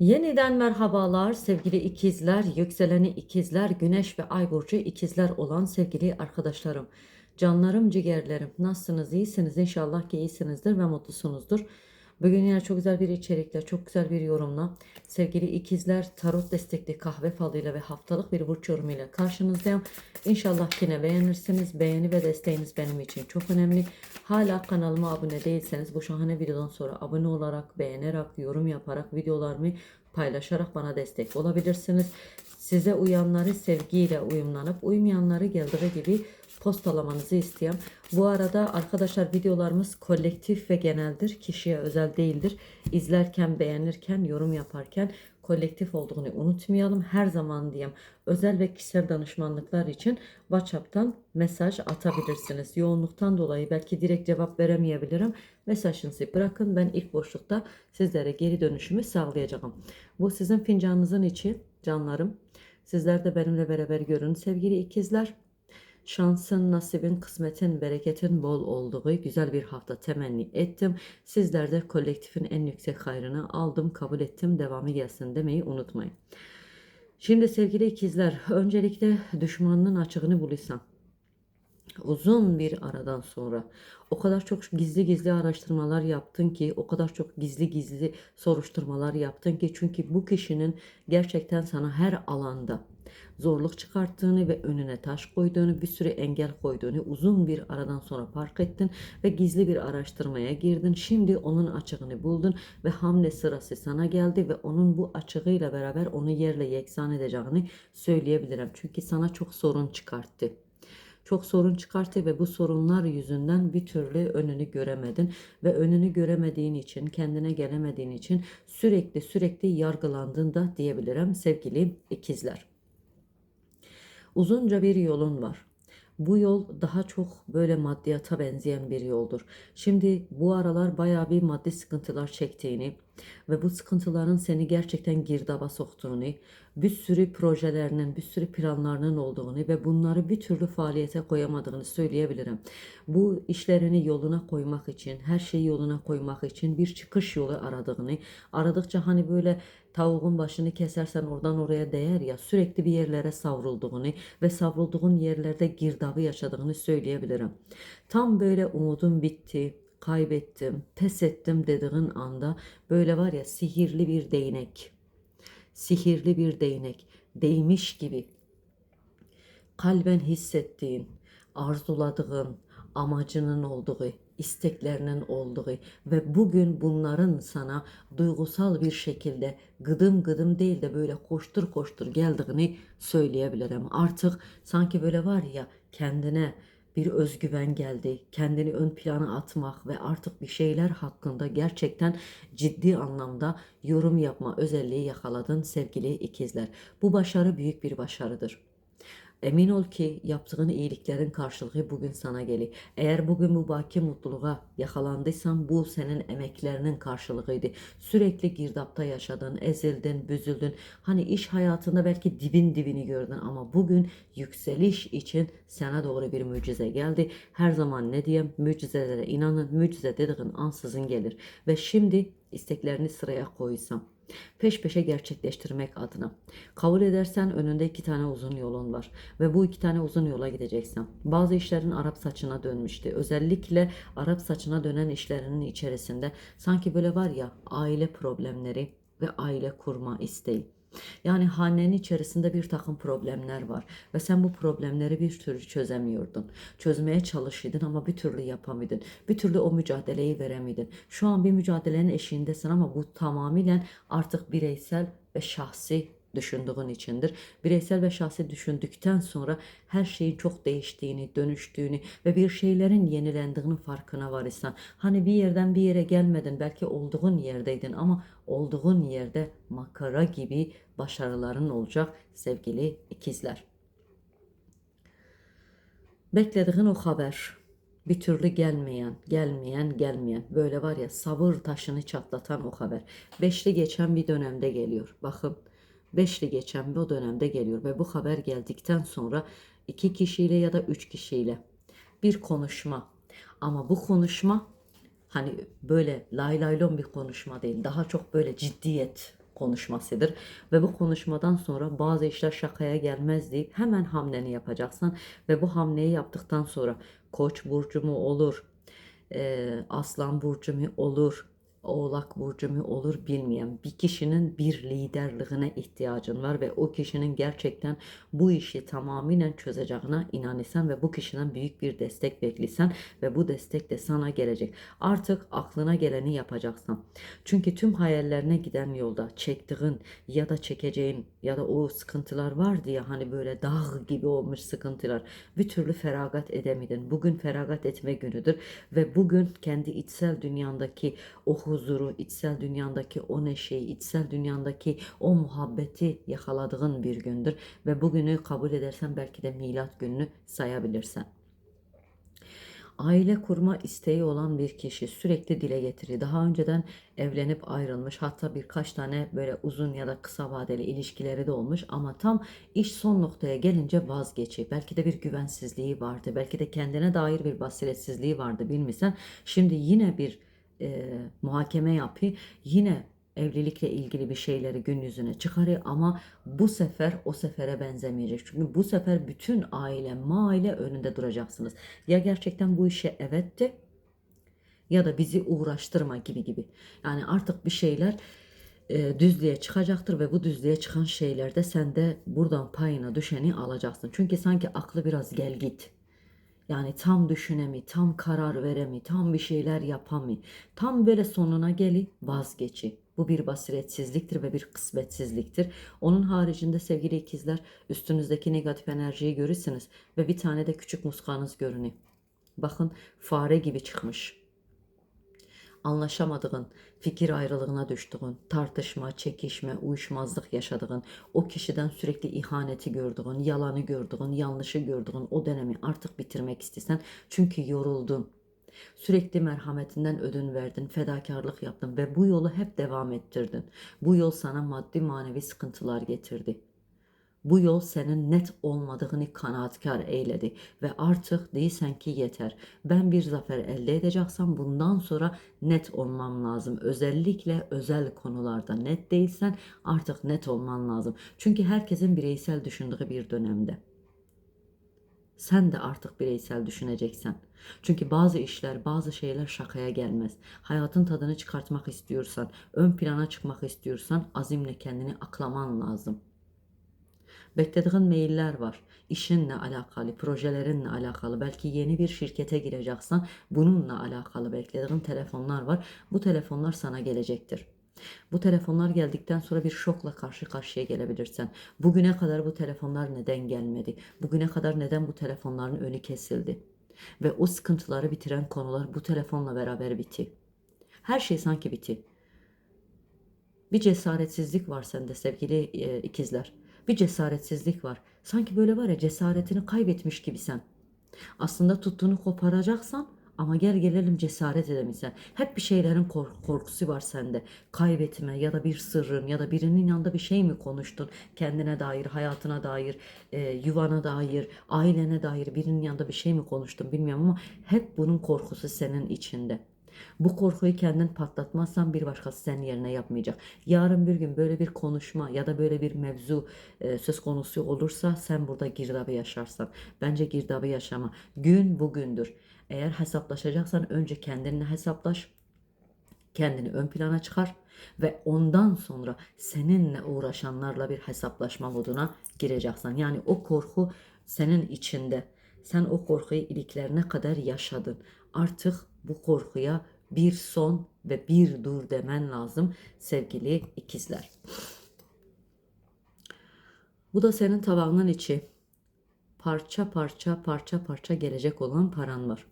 Yeniden merhabalar sevgili ikizler, yükseleni ikizler, güneş ve ay burcu ikizler olan sevgili arkadaşlarım. Canlarım, ciğerlerim, nasılsınız? İyisiniz inşallah ki iyisinizdir ve mutlusunuzdur. Bugün yine çok güzel bir içerikle, çok güzel bir yorumla sevgili ikizler tarot destekli kahve falıyla ve haftalık bir burç yorumuyla karşınızdayım. İnşallah yine beğenirsiniz. Beğeni ve desteğiniz benim için çok önemli. Hala kanalıma abone değilseniz bu şahane videodan sonra abone olarak, beğenerek, yorum yaparak videolarımı paylaşarak bana destek olabilirsiniz. Size uyanları sevgiyle uyumlanıp uymayanları geldiği gibi postalamanızı isteyen. Bu arada arkadaşlar videolarımız kolektif ve geneldir. Kişiye özel değildir. İzlerken, beğenirken, yorum yaparken kolektif olduğunu unutmayalım. Her zaman diyeyim özel ve kişisel danışmanlıklar için WhatsApp'tan mesaj atabilirsiniz. Yoğunluktan dolayı belki direkt cevap veremeyebilirim. Mesajınızı bırakın. Ben ilk boşlukta sizlere geri dönüşümü sağlayacağım. Bu sizin fincanınızın içi canlarım. Sizler de benimle beraber görün sevgili ikizler. Şansın, nasibin, kısmetin, bereketin bol olduğu güzel bir hafta temenni ettim. Sizler de kolektifin en yüksek hayrını aldım, kabul ettim, devamı gelsin demeyi unutmayın. Şimdi sevgili ikizler, öncelikle düşmanının açığını bulursan, uzun bir aradan sonra o kadar çok gizli gizli araştırmalar yaptın ki o kadar çok gizli gizli soruşturmalar yaptın ki çünkü bu kişinin gerçekten sana her alanda zorluk çıkarttığını ve önüne taş koyduğunu, bir sürü engel koyduğunu uzun bir aradan sonra fark ettin ve gizli bir araştırmaya girdin. Şimdi onun açığını buldun ve hamle sırası sana geldi ve onun bu açığıyla beraber onu yerle yeksan edeceğini söyleyebilirim. Çünkü sana çok sorun çıkarttı çok sorun çıkarttı ve bu sorunlar yüzünden bir türlü önünü göremedin ve önünü göremediğin için kendine gelemediğin için sürekli sürekli yargılandın diyebilirim sevgili ikizler. Uzunca bir yolun var. Bu yol daha çok böyle maddiyata benzeyen bir yoldur. Şimdi bu aralar bayağı bir maddi sıkıntılar çektiğini ve bu sıkıntıların seni gerçekten girdaba soktuğunu, bir sürü projelerinin, bir sürü planlarının olduğunu ve bunları bir türlü faaliyete koyamadığını söyleyebilirim. Bu işlerini yoluna koymak için, her şeyi yoluna koymak için bir çıkış yolu aradığını, aradıkça hani böyle tavuğun başını kesersen oradan oraya değer ya sürekli bir yerlere savrulduğunu ve savrulduğun yerlerde girdabı yaşadığını söyleyebilirim. Tam böyle umudun bitti, kaybettim, pes ettim dediğin anda böyle var ya sihirli bir değnek, sihirli bir değnek değmiş gibi kalben hissettiğin, arzuladığın, amacının olduğu, isteklerinin olduğu ve bugün bunların sana duygusal bir şekilde gıdım gıdım değil de böyle koştur koştur geldiğini söyleyebilirim. Artık sanki böyle var ya kendine bir özgüven geldi. Kendini ön plana atmak ve artık bir şeyler hakkında gerçekten ciddi anlamda yorum yapma özelliği yakaladın sevgili ikizler. Bu başarı büyük bir başarıdır. Emin ol ki yaptığın iyiliklerin karşılığı bugün sana gelir. Eğer bugün bu baki mutluluğa yakalandıysan bu senin emeklerinin karşılığıydı. Sürekli girdapta yaşadın, ezildin, büzüldün. Hani iş hayatında belki dibin dibini gördün ama bugün yükseliş için sana doğru bir mucize geldi. Her zaman ne diyeyim mucizelere inanın. Mucize dediğin ansızın gelir. Ve şimdi isteklerini sıraya koysam peş peşe gerçekleştirmek adına. Kabul edersen önünde iki tane uzun yolun var ve bu iki tane uzun yola gideceksin. Bazı işlerin Arap saçına dönmüştü. Özellikle Arap saçına dönen işlerinin içerisinde sanki böyle var ya aile problemleri ve aile kurma isteği. Yani hanenin içerisinde bir takım problemler var ve sen bu problemleri bir türlü çözemiyordun. Çözmeye çalışıyordun ama bir türlü yapamıyordun. Bir türlü o mücadeleyi veremiyordun. Şu an bir mücadelenin eşiğindesin ama bu tamamıyla artık bireysel ve şahsi düşündüğün içindir. Bireysel ve şahsi düşündükten sonra her şeyin çok değiştiğini, dönüştüğünü ve bir şeylerin yenilendiğinin farkına varırsan. Hani bir yerden bir yere gelmedin, belki olduğun yerdeydin ama olduğun yerde makara gibi başarıların olacak sevgili ikizler. Beklediğin o haber bir türlü gelmeyen, gelmeyen, gelmeyen. Böyle var ya sabır taşını çatlatan o haber. Beşli geçen bir dönemde geliyor. Bakın beşli geçen bir dönemde geliyor ve bu haber geldikten sonra iki kişiyle ya da üç kişiyle bir konuşma. Ama bu konuşma hani böyle lay laylon bir konuşma değil. Daha çok böyle ciddiyet konuşmasıdır. Ve bu konuşmadan sonra bazı işler şakaya gelmez deyip hemen hamleni yapacaksın. Ve bu hamleyi yaptıktan sonra koç burcu mu olur, eee, aslan burcu mu olur, oğlak burcu mu olur bilmeyen bir kişinin bir liderliğine ihtiyacın var ve o kişinin gerçekten bu işi tamamıyla çözeceğine inanırsan ve bu kişiden büyük bir destek bekliyorsan ve bu destek de sana gelecek. Artık aklına geleni yapacaksın. Çünkü tüm hayallerine giden yolda çektiğin ya da çekeceğin ya da o sıkıntılar vardı ya hani böyle dağ gibi olmuş sıkıntılar bir türlü feragat edemedin. Bugün feragat etme günüdür ve bugün kendi içsel dünyandaki o huzuru, içsel dünyandaki o neşeyi, içsel dünyandaki o muhabbeti yakaladığın bir gündür ve bugünü kabul edersen belki de milat gününü sayabilirsen. Aile kurma isteği olan bir kişi sürekli dile getiriyor. Daha önceden evlenip ayrılmış hatta birkaç tane böyle uzun ya da kısa vadeli ilişkileri de olmuş ama tam iş son noktaya gelince vazgeçiyor. Belki de bir güvensizliği vardı. Belki de kendine dair bir basiretsizliği vardı bilmiyorsan. Şimdi yine bir e, muhakeme yapıyor. Yine evlilikle ilgili bir şeyleri gün yüzüne çıkarıyor ama bu sefer o sefere benzemeyecek. Çünkü bu sefer bütün aile, maile önünde duracaksınız. Ya gerçekten bu işe evetti ya da bizi uğraştırma gibi gibi. Yani artık bir şeyler e, düzlüğe çıkacaktır ve bu düzlüğe çıkan şeylerde sen de buradan payına düşeni alacaksın. Çünkü sanki aklı biraz gel git. Yani tam düşünemi, tam karar veremi, tam bir şeyler yapamı, tam böyle sonuna geli vazgeçi. Bu bir basiretsizliktir ve bir kısmetsizliktir. Onun haricinde sevgili ikizler üstünüzdeki negatif enerjiyi görürsünüz ve bir tane de küçük muskanız görünüyor. Bakın fare gibi çıkmış anlaşamadığın, fikir ayrılığına düştüğün, tartışma, çekişme, uyuşmazlık yaşadığın, o kişiden sürekli ihaneti gördüğün, yalanı gördüğün, yanlışı gördüğün o dönemi artık bitirmek istesen çünkü yoruldun. Sürekli merhametinden ödün verdin, fedakarlık yaptın ve bu yolu hep devam ettirdin. Bu yol sana maddi manevi sıkıntılar getirdi. Bu yol senin net olmadığını kanaatkar eyledi ve artık değilsen ki yeter. Ben bir zafer elde edeceksem bundan sonra net olmam lazım. Özellikle özel konularda net değilsen artık net olman lazım. Çünkü herkesin bireysel düşündüğü bir dönemde. Sen de artık bireysel düşüneceksen. Çünkü bazı işler, bazı şeyler şakaya gelmez. Hayatın tadını çıkartmak istiyorsan, ön plana çıkmak istiyorsan azimle kendini aklaman lazım. Beklediğin mailler var. İşinle alakalı, projelerinle alakalı. Belki yeni bir şirkete gireceksen bununla alakalı beklediğin telefonlar var. Bu telefonlar sana gelecektir. Bu telefonlar geldikten sonra bir şokla karşı karşıya gelebilirsen. Bugüne kadar bu telefonlar neden gelmedi? Bugüne kadar neden bu telefonların önü kesildi? Ve o sıkıntıları bitiren konular bu telefonla beraber bitti. Her şey sanki bitti. Bir cesaretsizlik var sende sevgili e, ikizler. Bir cesaretsizlik var. Sanki böyle var ya cesaretini kaybetmiş gibi sen. Aslında tuttuğunu koparacaksan ama gel gelelim cesaret edemeysen. Hep bir şeylerin kork- korkusu var sende. Kaybetme ya da bir sırrın ya da birinin yanında bir şey mi konuştun? Kendine dair, hayatına dair, e, yuvana dair, ailene dair birinin yanında bir şey mi konuştun bilmiyorum ama hep bunun korkusu senin içinde. Bu korkuyu kendin patlatmazsan bir başkası senin yerine yapmayacak. Yarın bir gün böyle bir konuşma ya da böyle bir mevzu e, söz konusu olursa sen burada girdabı yaşarsan. Bence girdabı yaşama. Gün bugündür. Eğer hesaplaşacaksan önce kendinle hesaplaş. Kendini ön plana çıkar ve ondan sonra seninle uğraşanlarla bir hesaplaşma moduna gireceksin. Yani o korku senin içinde. Sen o korkuyu iliklerine kadar yaşadın. Artık bu korkuya bir son ve bir dur demen lazım sevgili ikizler. Bu da senin tavanın içi. Parça parça parça parça gelecek olan paran var.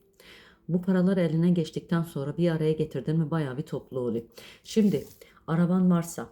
Bu paralar eline geçtikten sonra bir araya getirdin mi bayağı bir toplu oluyor. Şimdi araban varsa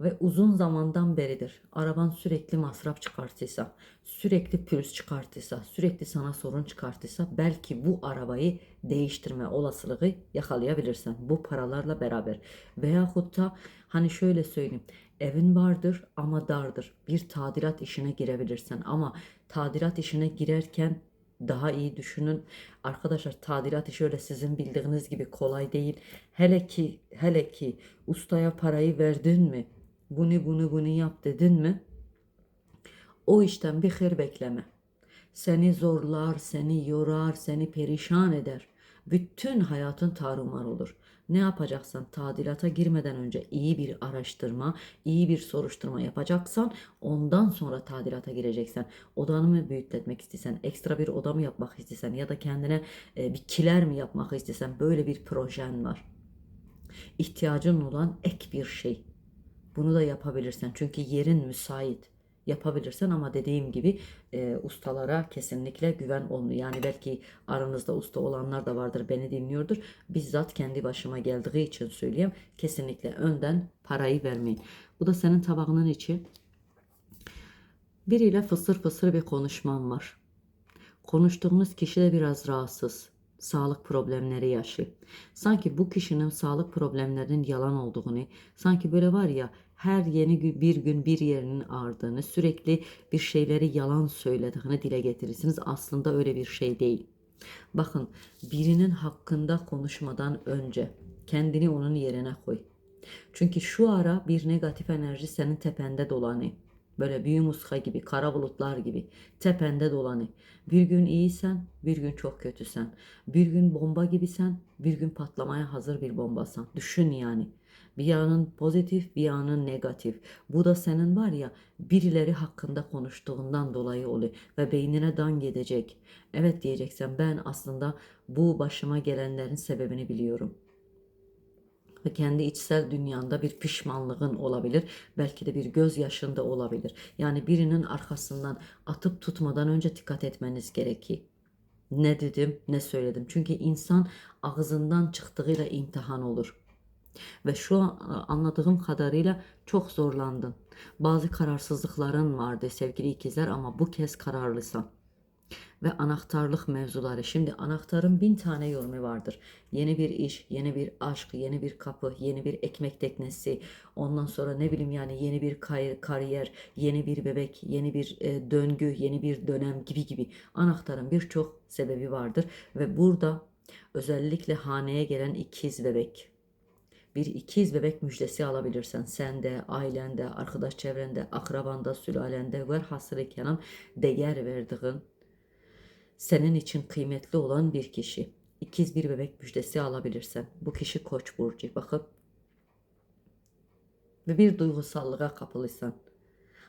ve uzun zamandan beridir araban sürekli masraf çıkartıysa, sürekli pürüz çıkartıysa, sürekli sana sorun çıkartıysa belki bu arabayı değiştirme olasılığı yakalayabilirsin bu paralarla beraber. Veyahut da hani şöyle söyleyeyim evin vardır ama dardır bir tadilat işine girebilirsin ama tadilat işine girerken daha iyi düşünün. Arkadaşlar tadilat işi öyle sizin bildiğiniz gibi kolay değil. Hele ki hele ki ustaya parayı verdin mi? Bunu bunu bunu yap dedin mi? O işten bir hayır bekleme. Seni zorlar, seni yorar, seni perişan eder. Bütün hayatın tarumar olur. Ne yapacaksan tadilata girmeden önce iyi bir araştırma, iyi bir soruşturma yapacaksan ondan sonra tadilata gireceksen. Odanı mı büyütmek istesen, ekstra bir oda mı yapmak istesen ya da kendine e, bir kiler mi yapmak istesen böyle bir projen var. İhtiyacın olan ek bir şey. Bunu da yapabilirsen çünkü yerin müsait yapabilirsen ama dediğim gibi e, ustalara kesinlikle güven olmuyor. Yani belki aranızda usta olanlar da vardır beni dinliyordur. Bizzat kendi başıma geldiği için söyleyeyim. Kesinlikle önden parayı vermeyin. Bu da senin tabağının içi. Biriyle fısır fısır bir konuşmam var. Konuştuğunuz kişi de biraz rahatsız. Sağlık problemleri yaşıyor. Sanki bu kişinin sağlık problemlerinin yalan olduğunu, sanki böyle var ya her yeni bir gün bir yerinin ağrıdığını, sürekli bir şeyleri yalan söylediğini dile getirirsiniz. Aslında öyle bir şey değil. Bakın birinin hakkında konuşmadan önce kendini onun yerine koy. Çünkü şu ara bir negatif enerji senin tepende dolanıyor. Böyle büyü muska gibi, kara bulutlar gibi tepende dolanıyor. Bir gün iyisen, bir gün çok kötüsen. Bir gün bomba gibisen, bir gün patlamaya hazır bir bombasan. Düşün yani. Bir yanın pozitif, bir yanın negatif. Bu da senin var ya birileri hakkında konuştuğundan dolayı oluyor ve beynine dan gidecek. Evet diyeceksen ben aslında bu başıma gelenlerin sebebini biliyorum ve kendi içsel dünyanda bir pişmanlığın olabilir. Belki de bir gözyaşında olabilir. Yani birinin arkasından atıp tutmadan önce dikkat etmeniz gerekir. Ne dedim, ne söyledim. Çünkü insan ağzından çıktığıyla imtihan olur. Ve şu an anladığım kadarıyla çok zorlandın. Bazı kararsızlıkların vardı sevgili ikizler ama bu kez kararlısın ve anahtarlık mevzuları. Şimdi anahtarın bin tane yorumu vardır. Yeni bir iş, yeni bir aşk, yeni bir kapı, yeni bir ekmek teknesi. Ondan sonra ne bileyim yani yeni bir kariyer, yeni bir bebek, yeni bir e, döngü, yeni bir dönem gibi gibi. Anahtarın birçok sebebi vardır ve burada özellikle haneye gelen ikiz bebek bir ikiz bebek müjdesi alabilirsen sen de, ailende, arkadaş çevrende, akrabanda, sülalende ve hasırı kelam değer verdiğin senin için kıymetli olan bir kişi. İkiz bir bebek müjdesi alabilirsen. Bu kişi koç burcu. Bakıp ve bir duygusallığa kapılıysan.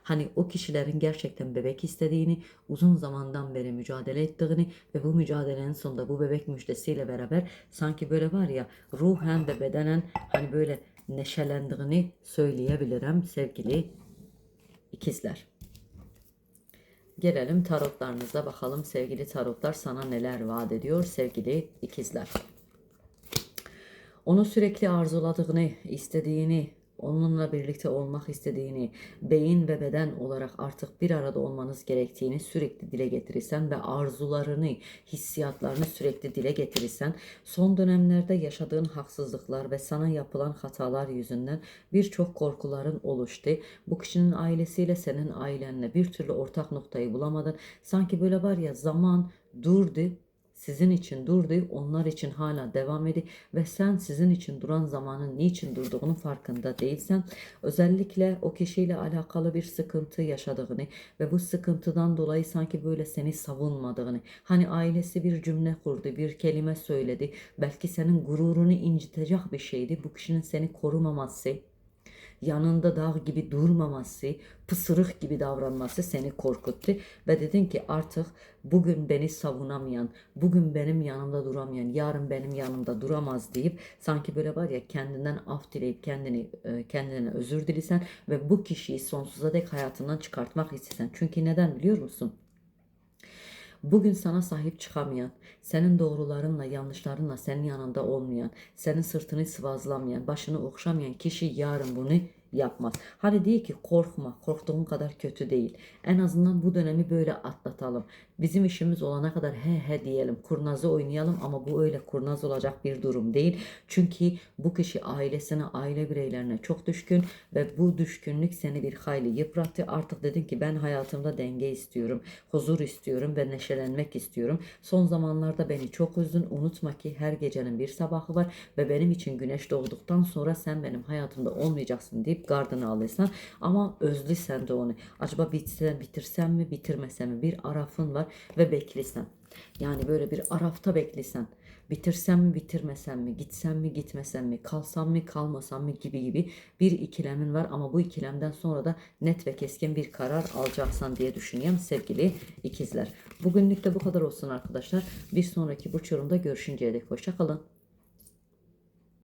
Hani o kişilerin gerçekten bebek istediğini, uzun zamandan beri mücadele ettiğini ve bu mücadelenin sonunda bu bebek müjdesiyle beraber sanki böyle var ya ruhen ve bedenen hani böyle neşelendiğini söyleyebilirim sevgili ikizler. Gelelim tarotlarınıza bakalım sevgili tarotlar sana neler vaat ediyor sevgili ikizler. Onu sürekli arzuladığını, istediğini, onunla birlikte olmak istediğini, beyin ve beden olarak artık bir arada olmanız gerektiğini sürekli dile getirirsen ve arzularını, hissiyatlarını sürekli dile getirirsen, son dönemlerde yaşadığın haksızlıklar ve sana yapılan hatalar yüzünden birçok korkuların oluştu. Bu kişinin ailesiyle senin ailenle bir türlü ortak noktayı bulamadın. Sanki böyle var ya zaman durdu sizin için durdu, onlar için hala devam ediyor ve sen sizin için duran zamanın niçin durduğunun farkında değilsen, özellikle o kişiyle alakalı bir sıkıntı yaşadığını ve bu sıkıntıdan dolayı sanki böyle seni savunmadığını, hani ailesi bir cümle kurdu, bir kelime söyledi, belki senin gururunu incitecek bir şeydi, bu kişinin seni korumaması, yanında dağ gibi durmaması, pısırık gibi davranması seni korkuttu ve dedin ki artık bugün beni savunamayan, bugün benim yanımda duramayan, yarın benim yanımda duramaz deyip sanki böyle var ya kendinden af dileyip kendini e, kendine özür dilesen ve bu kişiyi sonsuza dek hayatından çıkartmak istesen. Çünkü neden biliyor musun? Bugün sana sahip çıkamayan, senin doğrularınla, yanlışlarınla senin yanında olmayan, senin sırtını sıvazlamayan, başını okşamayan kişi yarın bunu yapmaz. Hani diyor ki korkma, korktuğun kadar kötü değil. En azından bu dönemi böyle atlatalım. Bizim işimiz olana kadar he he diyelim, kurnazı oynayalım ama bu öyle kurnaz olacak bir durum değil. Çünkü bu kişi ailesine, aile bireylerine çok düşkün ve bu düşkünlük seni bir hayli yıprattı. Artık dedin ki ben hayatımda denge istiyorum, huzur istiyorum ve neşelenmek istiyorum. Son zamanlarda beni çok üzdün. Unutma ki her gecenin bir sabahı var ve benim için güneş doğduktan sonra sen benim hayatımda olmayacaksın deyip gardını alırsan ama özlüsən də onu. Acaba bitsən, bitirsənmi, bitirməsənmi bir arafın var və beklisən. Yani böyle bir arafta beklisən. Bitirsem mi bitirmesem mi, gitsem mi gitmesem mi, kalsam mı kalmasam mı gibi gibi bir ikilemin var ama bu ikilemden sonra da net ve keskin bir karar alacaksan diye düşünüyorum sevgili ikizler. Bugünlük de bu kadar olsun arkadaşlar. Bir sonraki burç yorumda görüşünceye dek hoşça kalın.